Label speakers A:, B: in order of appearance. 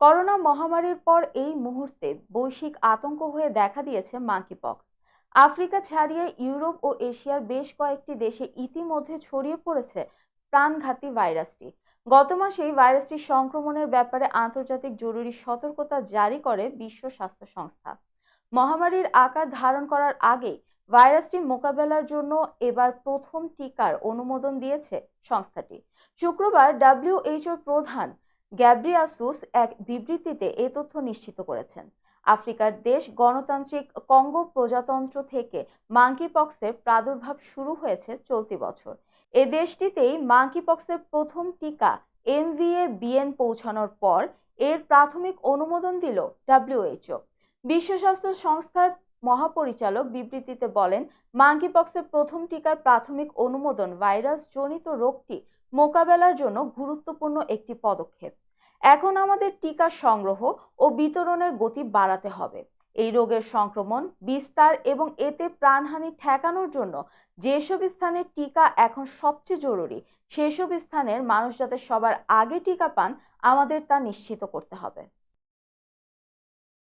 A: Corona মহামারীর পর এই মুহূর্তে বৈশ্বিক আতঙ্ক হয়ে দেখা দিয়েছে মাঙ্কিপক্স আফ্রিকা ছাড়িয়ে ইউরোপ ও এশিয়ার বেশ কয়েকটি দেশে ইতিমধ্যে ছড়িয়ে পড়েছে প্রাণঘাতী ভাইরাসটি। গত মাসেই ভাইরাসটির সংক্রমণের ব্যাপারে আন্তর্জাতিক জরুরি সতর্কতা জারি করে বিশ্ব স্বাস্থ্য সংস্থা। মহামারীর আকার ধারণ করার আগে ভাইরাসটি মোকাবেলার জন্য এবার প্রথম টিকার অনুমোদন দিয়েছে সংস্থাটি। শুক্রবার ডাব্লিউএইচওর প্রধান গ্যাব্রিয়াসুস এক বিবৃতিতে এ তথ্য নিশ্চিত করেছেন। আফ্রিকার দেশ গণতান্ত্রিক কঙ্গো প্রজাতন্ত্র থেকে মাঙ্কিপক্সের প্রাদুর্ভাব শুরু হয়েছে চলতি বছর। এ দেশটিতেই মাঙ্কিপক্সের প্রথম টিকা এমভিএ বিএন পৌঁছানোর পর এর প্রাথমিক অনুমোদন দিল ডাব্লিউএইচও। বিশ্ব স্বাস্থ্য সংস্থার মহাপরিচালক বিবৃতিতে বলেন, মাঙ্কিপক্সের প্রথম টিকার প্রাথমিক অনুমোদন ভাইরাস জনিত রোগটি মোকাবেলার জন্য গুরুত্বপূর্ণ একটি পদক্ষেপ। এখন আমাদের টিকা সংগ্রহ ও বিতরণের গতি বাড়াতে হবে। এই রোগের সংক্রমণ, বিস্তার এবং এতে প্রাণহানি ঠেকানোর জন্য যেসব স্থানে টিকা এখন সবচেয়ে জরুরি, সেসব স্থানের মানুষ যাতে সবার আগে টিকা পান, আমাদের তা নিশ্চিত করতে হবে।